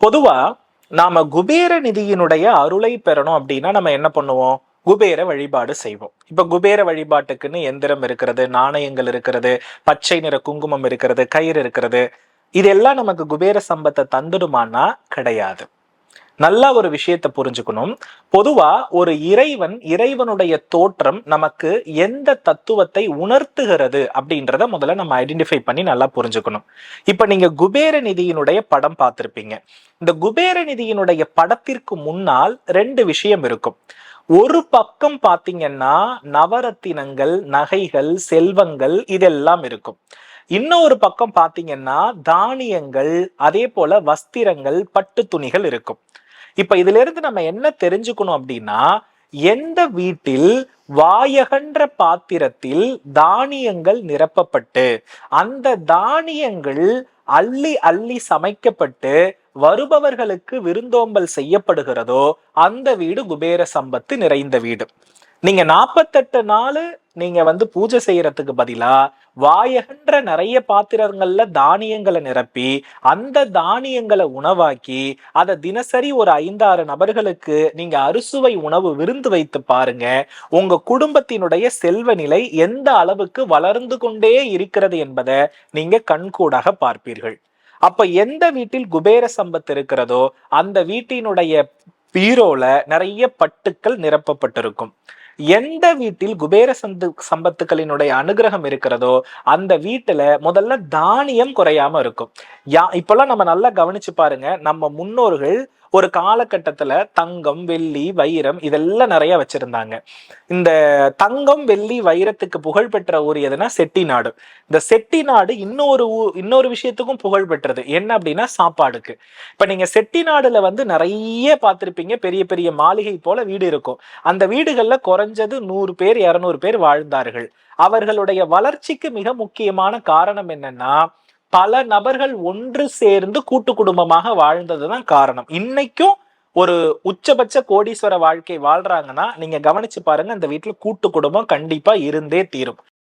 பொதுவா நாம குபேர நிதியினுடைய அருளை பெறணும் அப்படின்னா நம்ம என்ன பண்ணுவோம்? குபேர வழிபாடு செய்வோம். இப்ப குபேர வழிபாட்டுக்குன்னு எந்திரம் இருக்கிறது நாணயங்கள் இருக்கிறது பச்சை நிற குங்குமம் இருக்கிறது கயிறு இருக்கிறது. இதெல்லாம் நமக்கு குபேர சம்பத்தை தந்துடுமான்னா கிடையாது. நல்லா ஒரு விஷயத்தை புரிஞ்சுக்கணும். பொதுவா ஒரு இறைவன் இறைவனுடைய தோற்றம் நமக்கு எந்த தத்துவத்தை உணர்த்துகிறது அப்படின்றத முதல்ல நம்ம ஐடென்டிஃபை பண்ணி நல்லா புரிஞ்சுக்கணும். இப்ப நீங்க குபேர நிதியினுடைய படம் பார்த்திருப்பீங்க. இந்த குபேர நிதியினுடைய படத்திற்கு முன்னால் ரெண்டு விஷயம் இருக்கும். ஒரு பக்கம் பாத்தீங்கன்னா நவரத்தினங்கள் நகைகள் செல்வங்கள் இதெல்லாம் இருக்கும். இன்னொரு பக்கம் பாத்தீங்கன்னா தானியங்கள் அதே போல வஸ்திரங்கள் பட்டு துணிகள் இருக்கும். இப்ப இதுல இருந்து நம்ம என்ன தெரிஞ்சுக்கணும் அப்படின்னா எந்த வீட்டில் வாயகன்ற பாத்திரத்தில் தானியங்கள் நிரப்பப்பட்டு அந்த தானியங்கள் அள்ளி அள்ளி சமைக்கப்பட்டு வருபவர்களுக்கு விருந்தோம்பல் செய்யப்படுகிறதோ அந்த வீடு குபேர சம்பத்து நிறைந்த வீடு. நீங்க நாற்பத்தெட்டு நாள் நீங்க வந்து பூஜை செய்யறதுக்கு பதிலா வாயகன்ற நிறைய பாத்திரங்கள்ல தானியங்களை நிரப்பி அந்த தானியங்களை உணவாக்கி அதை தினசரி ஒரு ஐந்தாறு நபர்களுக்கு நீங்க அறுசுவை உணவு விருந்து வைத்து பாருங்க. உங்க குடும்பத்தினுடைய செல்வ நிலை எந்த அளவுக்கு வளர்ந்து கொண்டே இருக்கிறது என்பதை நீங்க கண்கூடாக பார்ப்பீர்கள். அப்ப எந்த வீட்டில் குபேர சம்பத்து இருக்கிறதோ அந்த வீட்டினுடைய பீரோல நிறைய பட்டுக்கள் நிரப்பப்பட்டிருக்கும். எந்த வீட்டில் குபேர சந்து சம்பத்துக்களினுடைய அனுகிரகம் இருக்கிறதோ அந்த வீட்டுல முதல்ல தானியம் குறையாம இருக்கும். யா இப்பெல்லாம் நம்ம நல்லா கவனிச்சு பாருங்க நம்ம முன்னோர்கள் ஒரு காலகட்டத்துல தங்கம் வெள்ளி வைரம் இதெல்லாம் நிறைய வச்சிருந்தாங்க. இந்த தங்கம் வெள்ளி வைரத்துக்கு புகழ் பெற்ற ஊர் எதுனா செட்டிநாடு இந்த செட்டிநாடு இன்னொரு ஊ- இன்னொரு விஷயத்துக்கும் புகழ் பெற்றது. என்ன அப்படின்னா சாப்பாடுக்கு. இப்ப நீங்க செட்டிநாடுல வந்து நிறைய பார்த்திருப்பீங்க. பெரிய பெரிய மாளிகை போல வீடு இருக்கும். அந்த வீடுகள்ல குறைஞ்சது நூறு பேர் இரநூறு பேர் வாழ்ந்தார்கள். அவர்களுடைய வளர்ச்சிக்கு மிக முக்கியமான காரணம் என்னன்னா பல நபர்கள் ஒன்று சேர்ந்து கூட்டு குடும்பமாக வாழ்ந்ததுதான் காரணம். இன்னைக்கும் ஒரு உச்சபட்ச கோடீஸ்வர வாழ்க்கை வாழ்றாங்கன்னா நீங்க கவனிச்சு பாருங்க அந்த வீட்டுல கூட்டு குடும்பம் கண்டிப்பா இருந்தே தீரும்.